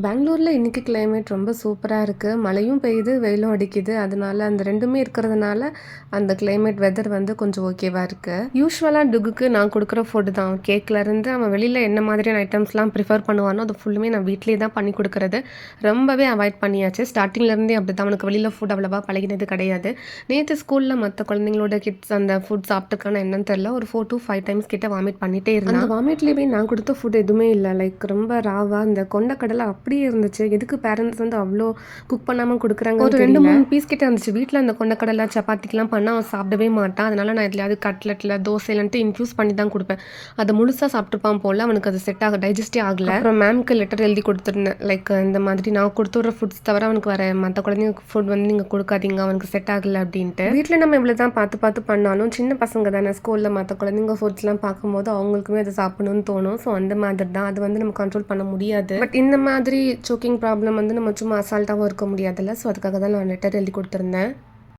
பெங்களூரில் இன்றைக்கி கிளைமேட் ரொம்ப சூப்பராக இருக்குது மழையும் பெய்யுது வெயிலும் அடிக்குது. அதனால அந்த ரெண்டுமே இருக்கிறதுனால அந்த கிளைமேட் வெதர் வந்து கொஞ்சம் ஓகேவாக இருக்குது யூஸ்வலாக டுகுக்கு நான் கொடுக்குற ஃபுட்டு தான். கேக்லேருந்து அவன் வெளியில் என்ன மாதிரியான ஐட்டம்ஸ்லாம் ப்ரிஃபர் பண்ணுவானோ அது ஃபுல்லுமே நான் வீட்லேயே தான் பண்ணி கொடுக்குறது. ரொம்பவே அவாய்ட் பண்ணியாச்சு. ஸ்டார்டிங்லேருந்தே அப்படி தான் அவனுக்கு வெளியில் ஃபுட் அவ்வளோவா பழகினது கிடையாது. நேற்று ஸ்கூலில் மற்ற குழந்தைங்களோட கிட்ஸ் அந்த ஃபுட் சாப்பிட்டுக்கான என்னன்னு தெரில ஒரு ஃபோர் to ஃபைவ் டைம்ஸ் கிட்ட வாமிட் பண்ணிட்டே இருந்தான். அந்த வாமிட்லேயே நான் கொடுத்த ஃபுட் எதுவுமே இல்லை. லைக் ரொம்ப ராவாக இந்த கொண்டக்கடலை அப்படியே இருந்துச்சு. எதுக்கு பேரண்ட்ஸ் வந்து அவ்வளோ குக் பண்ணாமல் கொடுக்குறாங்க ஒரு ரெண்டு மூணு பீஸ் கிட்ட இருந்துச்சு. வீட்டில் அந்த கொண்டக்கடலை சப்பாத்திக்கெலாம் பண்ணால் அவன் சாப்பிடவே மாட்டான். அதனால நான் எதுலையாவது கட்லெட்டில் தோசையிலன்ட்டு இன்ஃப்யூஸ் பண்ணி தான் கொடுப்பேன். அதை முழுசாக சாப்பிட்ருப்பான் போல் அவனுக்கு அது செட் ஆக டைஜஸ்டே ஆகல. அப்புறம் மேம்க்கு லெட்டர் எழுதி கொடுத்துருந்தேன். லைக் இந்த மாதிரி நான் கொடுத்துட்ற ஃபுட்ஸ் தவிர அவனுக்கு வர மற்ற குழந்தைங்க ஃபுட் வந்து நீங்கள் கொடுக்காதீங்க அவனுக்கு செட் ஆகலை அப்படின்ட்டு. வீட்டில் நம்ம இவ்வளோ தான் பார்த்து பார்த்து பண்ணாலும் சின்ன பசங்க தானே ஸ்கூலில் மற்ற குழந்தைங்க ஃபுட்ஸ்லாம் பார்க்கும்போது அவங்களுக்குமே அதை சாப்பிடணும்னு தோணும். ஸோ அந்த மாதிரி தான். அது வந்து நம்ம கண்ட்ரோல் பண்ண முடியாது. பட் இந்த மாதிரி சோக்கிங் ப்ராப்ளம் வந்து நம்ம சும்மா அசால்ட்டாகவும் இருக்க முடியாதுல்ல? ஸோ அதுக்காக தான் நான் லெட்டர் எழுதி கொடுத்துருந்தேன்.